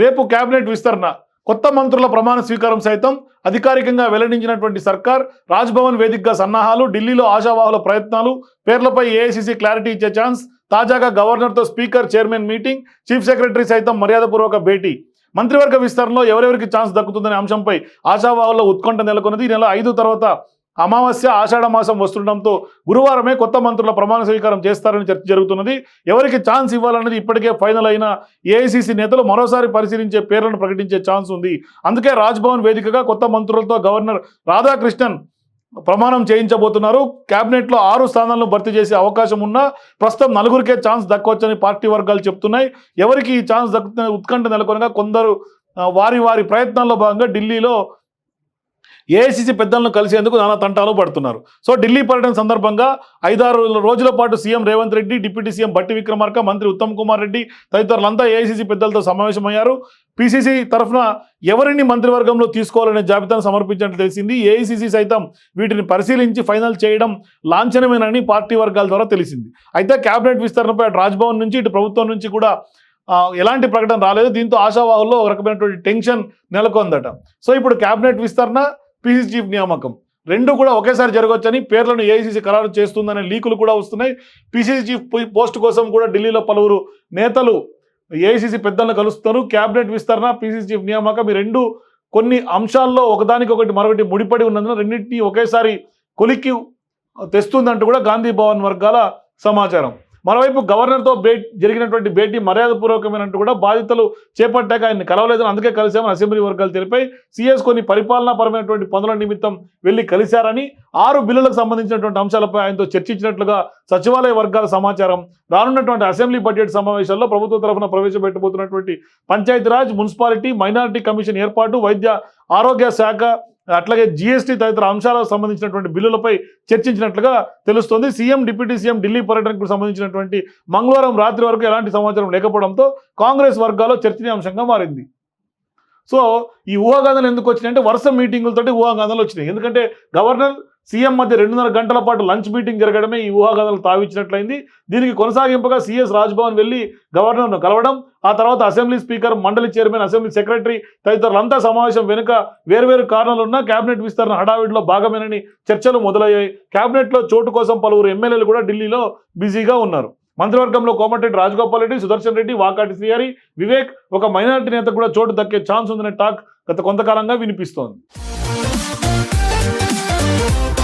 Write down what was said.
రేపు కేబినెట్ విస్తరణ. కొత్త మంత్రుల ప్రమాణ స్వీకారం సైతం అధికారికంగా వెల్లడించినటువంటి సర్కార్ రాజ్భవన్ వేదికగా సన్నాహాలు ఢిల్లీలో ఆశావాహుల ప్రయత్నాలు పేర్లపై ఏఐసిసి క్లారిటీ ఇచ్చే ఛాన్స్ తాజాగా గవర్నర్తో speaker chairman meeting chief secretary సైతం మర్యాదపూర్వక భేటీ. మంత్రివర్గ విస్తరణలో ఎవరెవరికి ఛాన్స్ దక్కుతుందనే అంశంపై ఆశావాహుల్లో ఉత్కంఠ నెలకొన్నది. ఈ నెల ఐదు తర్వాత అమావాస్య ఆషాఢ మాసం వస్తుండటంతో గురువారమే కొత్త మంత్రుల ప్రమాణ స్వీకారం చేస్తారని చర్చ జరుగుతున్నది. ఎవరికి ఛాన్స్ ఇవ్వాలన్నది ఇప్పటికే ఫైనల్ అయిన ఏఐసిసి నేతలు మరోసారి పరిశీలించే పేర్లను ప్రకటించే ఛాన్స్ ఉంది. అందుకే రాజ్భవన్ వేదికగా కొత్త మంత్రులతో గవర్నర్ రాధాకృష్ణన్ ప్రమాణం చేయించబోతున్నారు. క్యాబినెట్లో ఆరు స్థానాలను భర్తీ చేసే అవకాశం ఉన్నా ప్రస్తుతం నలుగురికే ఛాన్స్ దక్కవచ్చని పార్టీ వర్గాలు చెప్తున్నాయి. ఎవరికి ఈ ఛాన్స్ దక్కుతున్న ఉత్కంఠ నెలకొనగా కొందరు వారి వారి ప్రయత్నాల్లో భాగంగా ఢిల్లీలో ఏఐసిసి పెద్దలను కలిసేందుకు నానా తంటాలు పడుతున్నారు. సో ఢిల్లీ పర్యటన సందర్భంగా ఐదారు రోజుల పాటు CM Revanth Reddy deputy CM Bhatti Vikramarka మంత్రి ఉత్తమ్ కుమార్ రెడ్డి తదితరులంతా ఏఐసిసి పెద్దలతో సమావేశమయ్యారు. పిసిసి తరఫున ఎవరిని మంత్రివర్గంలో తీసుకోవాలనే జాబితాను సమర్పించినట్లు తెలిసింది. ఏఐసిసి సైతం వీటిని పరిశీలించి ఫైనల్ చేయడం లాంఛనమేనని పార్టీ వర్గాల ద్వారా తెలిసింది. అయితే కేబినెట్ విస్తరణపై అటు రాజ్భవన్ నుంచి ఇటు ప్రభుత్వం నుంచి కూడా ఎలాంటి ప్రకటన రాలేదు. దీంతో ఆశావాహుల్లో ఒక రకమైనటువంటి టెన్షన్ నెలకొందట. సో ఇప్పుడు కేబినెట్ విస్తరణ పీసీ చీఫ్ నియామకం. రెండు కూడా ఒకేసారి జరగవచ్చని పేర్లను ఏఐసీసీ ఖరారు చేస్తుందనే లీకులు కూడా వస్తున్నాయి. పీసీసీ చీఫ్ పోస్ట్ కోసం కూడా ఢిల్లీలో పలువురు నేతలు ఏఐసీసీ పెద్దలను కలుస్తారు కేబినెట్ విస్తరణ పీసీసీ చీఫ్ నియామకం ఈ రెండు కొన్ని అంశాల్లో ఒకదానికొకటి మరొకటి ముడిపడి ఉన్నందున రెండింటినీ ఒకేసారి కొలిక్కి తెస్తుందంటూ కూడా గాంధీ భవన్ వర్గాల సమాచారం. మరోవైపు గవర్నర్తో భేటీ జరిగినటువంటి భేటీ మర్యాదపూర్వకమైనట్టు కూడా బాధితులు చేపట్టాక ఆయన కలవలేదని అందుకే కలిశామని అసెంబ్లీ వర్గాలు తెలిపాయి. సీఎస్ కొన్ని పరిపాలనాపరమైనటువంటి పనుల నిమిత్తం వెళ్ళి కలిశారని ఆరు బిల్లులకు సంబంధించినటువంటి అంశాలపై ఆయనతో చర్చించినట్లుగా సచివాలయ వర్గాల సమాచారం రానున్నటువంటి అసెంబ్లీ బడ్జెట్ సమావేశాల్లో ప్రభుత్వ తరఫున ప్రవేశపెట్టబోతున్నటువంటి పంచాయతీరాజ్ మున్సిపాలిటీ మైనారిటీ కమిషన్ ఏర్పాటు వైద్య ఆరోగ్య శాఖ అట్లాగే జీఎస్టీ తదితర అంశాలకు సంబంధించినటువంటి బిల్లులపై చర్చించినట్లుగా తెలుస్తోంది. సీఎం డిప్యూటీ సీఎం ఢిల్లీ పర్యటనకు సంబంధించినటువంటి మంగళవారం రాత్రి వరకు ఎలాంటి సమాచారం లేకపోవడంతో కాంగ్రెస్ వర్గాల్లో చర్చనీయాంశంగా మారింది. సో ఈ ఊహాగాథలు ఎందుకు వచ్చినాయి అంటే వరుస మీటింగులతోటి ఊహాగాథలు వచ్చినాయి. ఎందుకంటే గవర్నర్ సీఎం మధ్య రెండున్నర గంటల పాటు లంచ్ మీటింగ్ జరగడమే ఈ ఊహాగాథలు తావిచ్చినట్లయింది. దీనికి కొనసాగింపుగా సీఎస్ రాజ్భవన్ వెళ్ళి గవర్నర్ను కలవడం ఆ తర్వాత అసెంబ్లీ స్పీకర్ మండలి చైర్మన్ అసెంబ్లీ సెక్రటరీ తదితరులంతా సమావేశం వెనుక వేర్వేరు కారణాలు ఉన్నా కేబినెట్ విస్తరణ హడావిడిలో భాగమేనని చర్చలు మొదలయ్యాయి. కేబినెట్లో చోటు కోసం పలువురు ఎమ్మెల్యేలు కూడా ఢిల్లీలో బిజీగా ఉన్నారు. మంత్రివర్గంలో కోమటిరెడ్డి రాజగోపాల్ రెడ్డి సుదర్శన్ రెడ్డి వాకాటి శ్రీహరి వివేక్ ఒక మైనారిటీ నేత కూడా చోటు దక్కే ఛాన్స్ ఉందనే టాక్ గత కొంతకాలంగా వినిపిస్తోంది. Oh, you.